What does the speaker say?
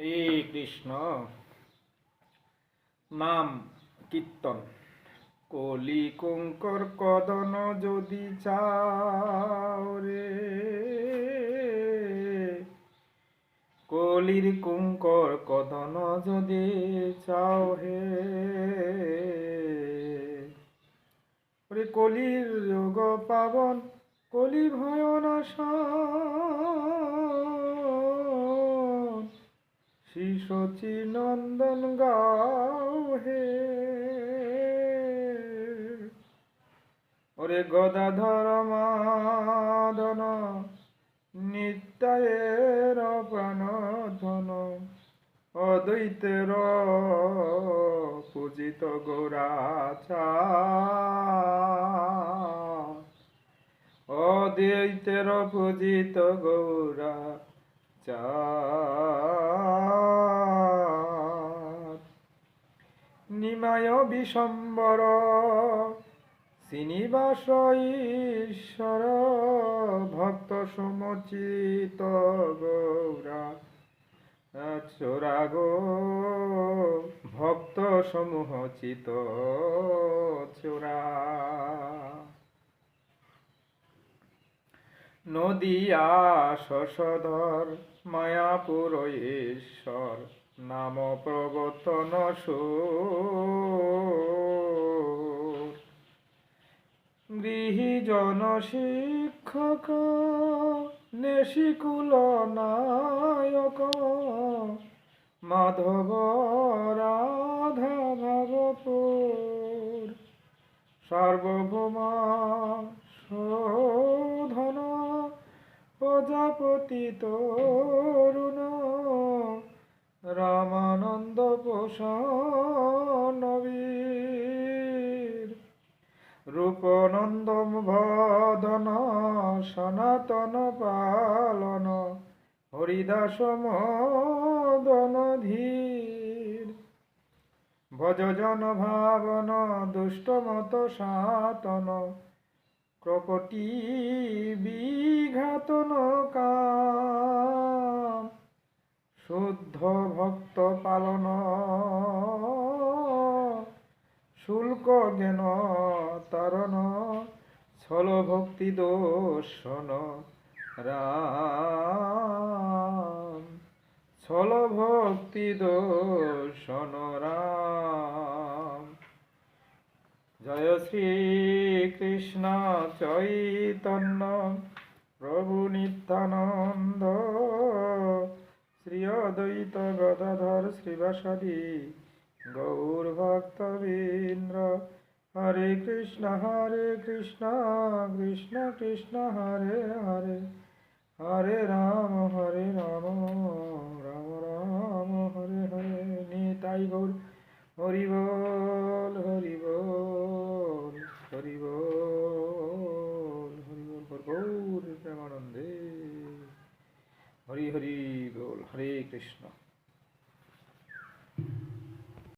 এই কৃষ্ণ, নাম কীর্তন। কলি কুঙ্কর কদন যদি চাও রে, কলির কুঙ্কর কদন যদি চাও হে। ওরে কলির যোগ পাবন, কলি ভয় নাশন শ্রী শচী নন্দন গাও হে। ওরে গদাধর মাদন, নিত্যায়ের প্রাণ ধন, অদ্বৈতের পূজিত গৌরাচা। অদ্বৈতের পূজিত গৌরা চাঁদ নিমায় বিশম্বর শ্রীনিবাস ঈশ্বর, ভক্ত সমচিত গৌরা। চোরাগো ভক্ত সমূহ চিত চোরা নদিয়া শশধর মায়াপুর ঈশ্বর নাম প্রবর্তন গৃহীজন শিক্ষক নেশিকুল নায়ক মাধব রাধা ভাগপুর সার্বভৌমা শোধন প্রজাপতি তরুণ পোষণবীর রূপনন্দ ভদন সনাতন পালন হরিদাস মদন ধীর। ভজজন ভাবন দুষ্টমত সাতন কপটি বিঘাতন কাম। শুদ্ধ ভক্ত পালন শুল্ক জ্ঞান, তারণ ছল ভক্তি দোষণ রাম ছল ভক্তি দোষণ রাম। জয় শ্রী কৃষ্ণ চৈতন্য প্রভু নিত্যানন্দ। শ্রী অদ্বৈত গদাধর শ্রীবাসাদি গৌর ভক্তবীন্দ্র হরে কৃষ্ণ হরে কৃষ্ণ কৃষ্ণ কৃষ্ণ, হরে হরে। হরে রাম হরে রাম রাম রাম, হরে হরে। নিতাই গৌর, হরি বল হরি বল হরি বল হরি বল গৌর প্রেমানন্দে। হরি হরি বল, হরে কৃষ্ণ।